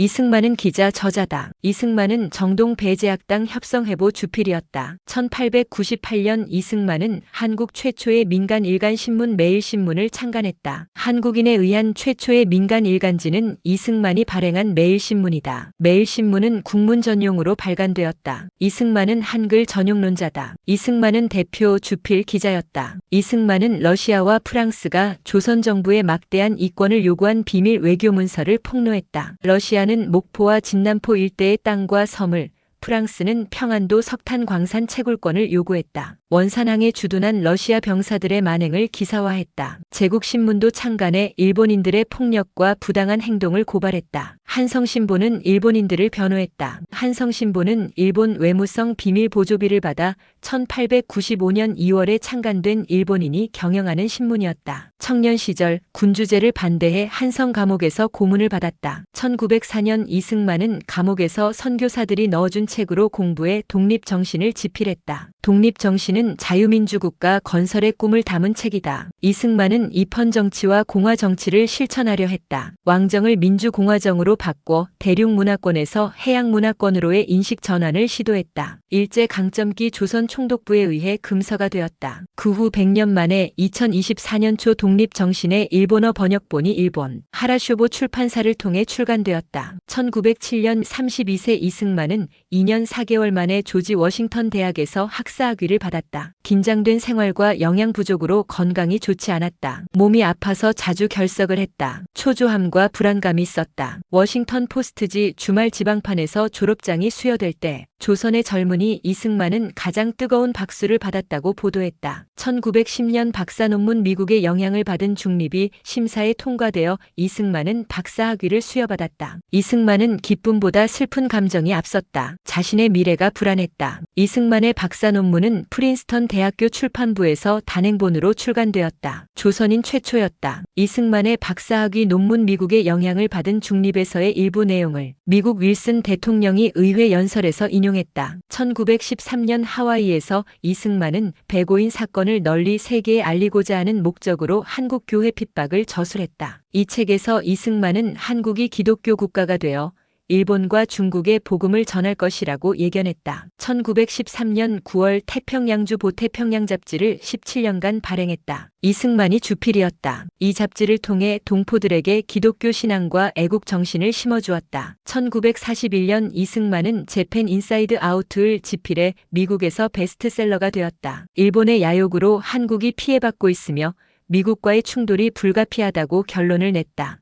이승만은 기자 저자다. 이승만은 정동 배제학당 협성해보 주필이었다. 1898년 이승만은 한국 최초의 민간 일간 신문 매일신문을 창간했다. 한국인에 의한 최초의 민간 일간지는 이승만이 발행한 매일신문이다. 매일신문은 국문 전용으로 발간되었다. 이승만은 한글 전용론자다. 이승만은 대표 주필 기자였다. 이승만은 러시아와 프랑스가 조선 정부에 막대한 이권을 요구한 비밀 외교 문서를 폭로했다. 러시아는 목포와 진남포 일대의 땅과 섬을 프랑스는 평안도 석탄 광산 채굴권을 요구했다. 원산항에 주둔한 러시아 병사들의 만행을 기사화했다. 제국신문도 창간해 일본인들의 폭력과 부당한 행동을 고발했다. 한성신보는 일본인들을 변호했다. 한성신보는 일본 외무성 비밀 보조비를 받아 1895년 2월에 창간된 일본인이 경영하는 신문이었다. 청년 시절 군주제를 반대해 한성 감옥에서 고문을 받았다. 1904년 이승만은 감옥에서 선교사들이 넣어준 책으로 공부해 독립 정신을 지필했다. 독립정신은 자유민주국가 건설의 꿈을 담은 책이다. 이승만은 입헌정치와 공화정치를 실천하려 했다. 왕정을 민주공화정으로 바꿔 대륙문화권에서 해양문화권으로의 인식 전환을 시도했다. 일제 강점기 조선 총독부에 의해 금서가 되었다. 그 후 100년 만에 2024년 초 독립정신의 일본어 번역본이 일본 하라쇼보 출판사를 통해 출간되었다. 1907년 32세 이승만은 2년 4개월 만에 조지 워싱턴 대학에서 학 사학위를 받았다. 긴장된 생활과 영양 부족으로 건강이 좋지 않았다. 몸이 아파서 자주 결석을 했다. 초조함과 불안감이 있었다. 워싱턴 포스트지 주말 지방판에서 졸업장이 수여될 때 조선의 젊은이 이승만은 가장 뜨거운 박수를 받았다고 보도했다. 1910년 박사 논문 미국의 영향을 받은 중립이 심사에 통과되어 이승만은 박사 학위를 수여받았다. 이승만은 기쁨보다 슬픈 감정이 앞섰다. 자신의 미래가 불안했다. 이승만의 박사 논문은 프린스턴 대학교 출판부에서 단행본으로 출간되었다. 조선인 최초였다. 이승만의 박사학위 논문 미국의 영향을 받은 중립에서의 일부 내용을 미국 윌슨 대통령이 의회 연설에서 인용했다. 1913년 하와이에서 이승만은 배고인 사건을 널리 세계에 알리고자 하는 목적으로 한국 교회 핍박을 저술했다. 이 책에서 이승만은 한국이 기독교 국가가 되어 일본과 중국에 복음을 전할 것이라고 예견했다. 1913년 9월 태평양주 보태평양 잡지를 17년간 발행했다. 이승만이 주필이었다. 이 잡지를 통해 동포들에게 기독교 신앙과 애국 정신을 심어주었다. 1941년 이승만은 재팬 인사이드 아우트를 집필해 미국에서 베스트셀러가 되었다. 일본의 야욕으로 한국이 피해받고 있으며 미국과의 충돌이 불가피하다고 결론을 냈다.